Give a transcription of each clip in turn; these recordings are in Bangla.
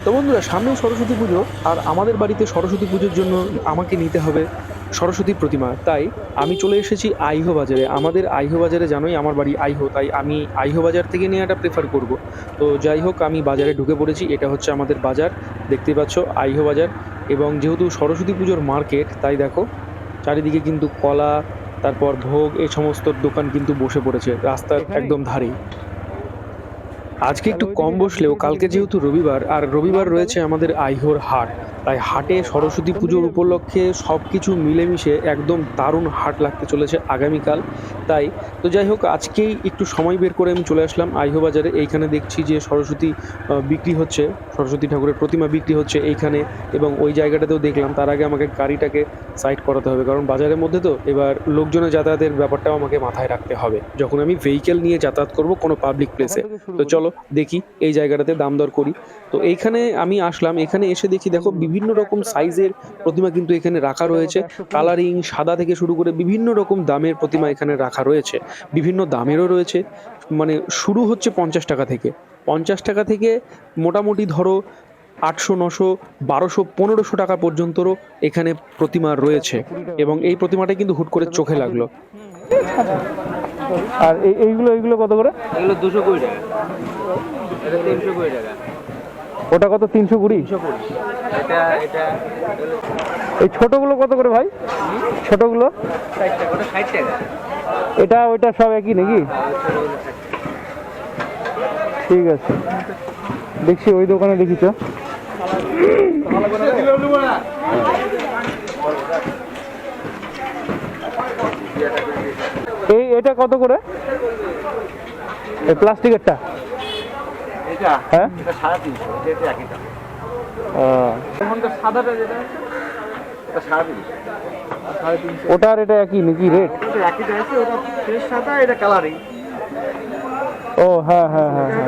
তো বন্ধুরা সামনেই সরস্বতী পুজো আর আমাদের বাড়িতে সরস্বতী পুজোর জন্য আমাকে নিতে হবে সরস্বতী প্রতিমা। তাই আমি চলে এসেছি আইহো বাজারে। আমাদের আইহো বাজারে জানোই আমার বাড়ি আইহো তাই আমি আইহো বাজার থেকে নেওয়াটা প্রেফার করব। তো যাই হোক আমি বাজারে ঢুকে পড়েছি। এটা হচ্ছে আমাদের বাজার। দেখতে পাচ্ছ আইহো বাজার। এবং যেহেতু সরস্বতী পুজোর মার্কেট তাই দেখো চারিদিকে কিন্তু কলা তারপর ভোগ এই সমস্ত দোকান কিন্তু বসে পড়েছে। রাস্তার একদম ধারেই। আজকে একটু কম বসলেও কালকে যেহেতু রবিবার আর রবিবার রয়েছে আমাদের আইহোর হাট। তাই হাটে সরস্বতী পুজোর উপলক্ষে সব কিছু মিলেমিশে একদম দারুণ হাট লাগতে চলেছে আগামীকাল। তাই তো যাই হোক আজকেই একটু সময় বের করে আমি চলে আসলাম আইহো বাজারে এইখানে দেখছি যে সরস্বতী বিক্রি হচ্ছে সরস্বতী ঠাকুরের প্রতিমা বিক্রি হচ্ছে এইখানে এবং ওই জায়গাটাতেও দেখলাম তার আগে আমাকে গাড়িটাকে সাইড করাতে হবে। কারণ বাজারের মধ্যে তো এবার লোকজনের যাতায়াতের ব্যাপারটাও আমাকে মাথায় রাখতে হবে। যখন আমি ভেহিকেল নিয়ে যাতায়াত করব কোনো পাবলিক প্লেসে তো চলো দেখি এই জায়গাটাতে দাম দর করি। তো এইখানে আমি আসলাম এখানে এসে দেখি দেখো বিভিন্ন রকম সাইজের প্রতিমা কিন্তু এখানে রাখা রয়েছে। কালারিং সাদা থেকে শুরু করে বিভিন্ন রকম দামের প্রতিমা এখানে রাখা রয়েছে। বিভিন্ন দামেরও রয়েছে। মানে শুরু হচ্ছে পঞ্চাশ টাকা থেকে। পঞ্চাশ টাকা থেকে মোটামুটি ধরো আটশো নশো বারোশো পনেরোশো টাকা পর্যন্তরও এখানে প্রতিমা রয়েছে। এবং এই প্রতিমাটা কিন্তু হুট করে চোখে লাগল। আর এই এইগুলো এইগুলো কত করে? এগুলো দুশো কুড়ি টাকা। এটা তিনশো কুড়ি টাকা। ওটা কত? তিনশো কুড়ি? এই ছোটগুলো কত করে ভাই? ছোটগুলো? এটা ওইটা সব একই নাকি? ঠিক আছে। দেখছি ওই দোকানে দেখি তো। এই এটা কত করে? এই প্লাস্টিকেরটা। হ্যাঁ? এটা এটা একই নাকি রেট? ও হ্যাঁ হ্যাঁ হ্যাঁ হ্যাঁ।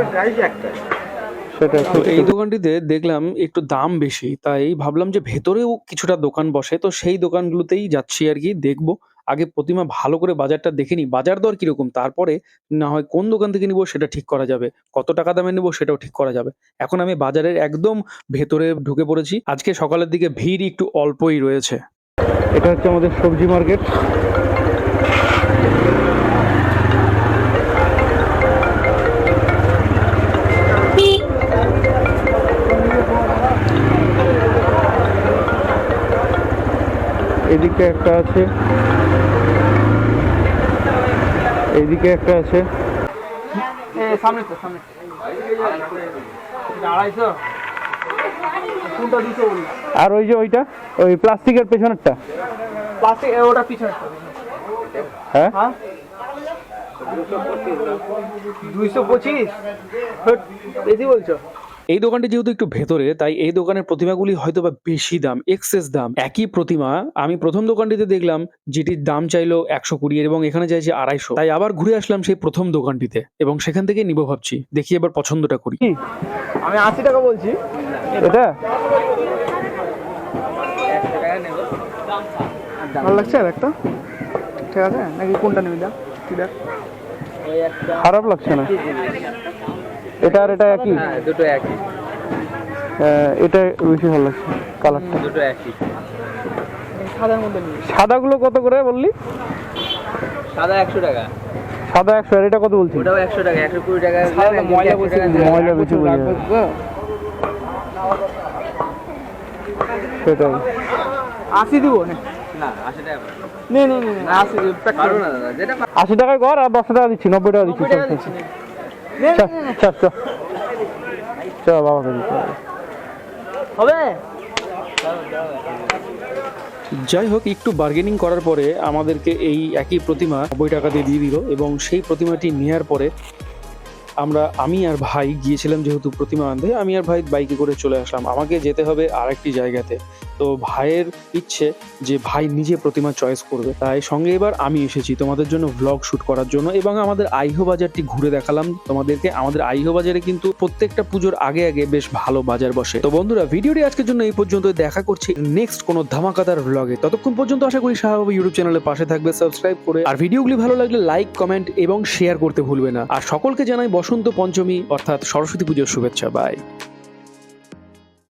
এই দোকানটিতে দেখলাম একটু দাম বেশি তাই ভাবলাম যে ভেতরেও কিছুটা দোকান বসে তো সেই দোকানগুলোতেই যাচ্ছি আর কি দেখব। আগে প্রতিমা ভালো করে বাজারটা দেখে নিই বাজার দর কীরকম? তারপরে না হয় কোন দোকান থেকে নিবো সেটা ঠিক করা যাবে। কত টাকা দামে নেব সেটাও ঠিক করা যাবে। এখন আমি বাজারের একদম ভেতরে ঢুকে পড়েছি। আজকে সকালের দিকে ভিড় একটু অল্পই রয়েছে। এটা হচ্ছে আমাদের সবজি মার্কেট। এদিকে একটা আছে। এইদিকে একটা আছে। সামনে তো আড়াইশো? আর ওই যে ওইটা ওই প্লাস্টিকের পেছনেরটা। প্লাস্টিক ওটা পিছনে হ্যাঁ? হ্যাঁ? দুইশো পঁচিশ। বেশি বলছো? এই দোকানটি যেহেতু একটু ভেতরে, তাই এই দোকানের প্রতিমাগুলি হয়তো বা বেশি দাম এক্সেস দাম। একই প্রতিমা, আমি প্রথম দোকানটিতে দেখলাম যেটির দাম চাইলো একশো কুড়ি এবং এখানে চাইছে আড়াইশো। তাই আবার ঘুরে আসলাম সেই প্রথম দোকানটিতে এবং সেখান থেকে নিবো ভাবছি। দেখি এবার পছন্দটা করি। আমি আশি টাকা বলছি। এটা? ভালো লাগছে আর একটা? ঠিক আছে? নাকি কোনটা নিবি দেখ। খারাপ লাগছে না? এটা আর এটা একই? হ্যাঁ দুটো একই। এটা বেশি ভালো লাগছে কালারটা। দুটো একই। সাদার মধ্যে সাদাগুলো কত করে বললি? সাদা একশো টাকা। সাদা একশো আর এটা কত বলছি ওটাও একশো টাকা একশো কুড়ি টাকা ময়লা বেশি ময়লা বেশি। সেটাই। আশি দিব না আশি টাকা নে নে নে নে, আশি টাকায় কর আর দশ টাকা দিচ্ছি নব্বই টাকা দিচ্ছি টাকা চল, দিচ্ছি চল, দিচ্ছি হবে? যাই হোক একটু বার্গেনিং করার পরে আমাদেরকে এই একই প্রতিমা নব্বই টাকা দিয়ে দিয়ে দিল এবং সেই প্রতিমাটি নেওয়ার পরে আমরা আমি আর ভাই গিয়েছিলাম যেহেতু প্রতিমা আনতে আমি আর ভাই বাইকে করে চলে আসলাম। আমাকে যেতে হবে আরেকটি জায়গাতে। তো ভাইয়ের ইচ্ছে যে ভাই নিজে প্রতিমা চয়েস করবে। তাই সঙ্গে এবার আমি এসেছি তোমাদের জন্য ভ্লগ শুট করার জন্য এবং আমাদের আইহো বাজারটি ঘুরে দেখালাম তোমাদেরকে। আমাদের আইহো বাজারে কিন্তু প্রত্যেকটা পুজোর আগে আগে বেশ ভালো বাজার বসে। তো বন্ধুরা, ভিডিওটি আজকের জন্য এই পর্যন্ত দেখা করছি নেক্সট কোনো ধামাকাদার ভ্লগে ততক্ষণ পর্যন্ত আশা করি শাহবাবু ইউটিউব চ্যানেলের পাশে থাকবে সাবস্ক্রাইব করে। আর ভিডিওগুলি ভালো লাগলে লাইক কমেন্ট এবং শেয়ার করতে ভুলবে না। আর সকলকে জানাই বসন্ত পঞ্চমী, অর্থাৎ সরস্বতী পুজোর শুভেচ্ছা। বাই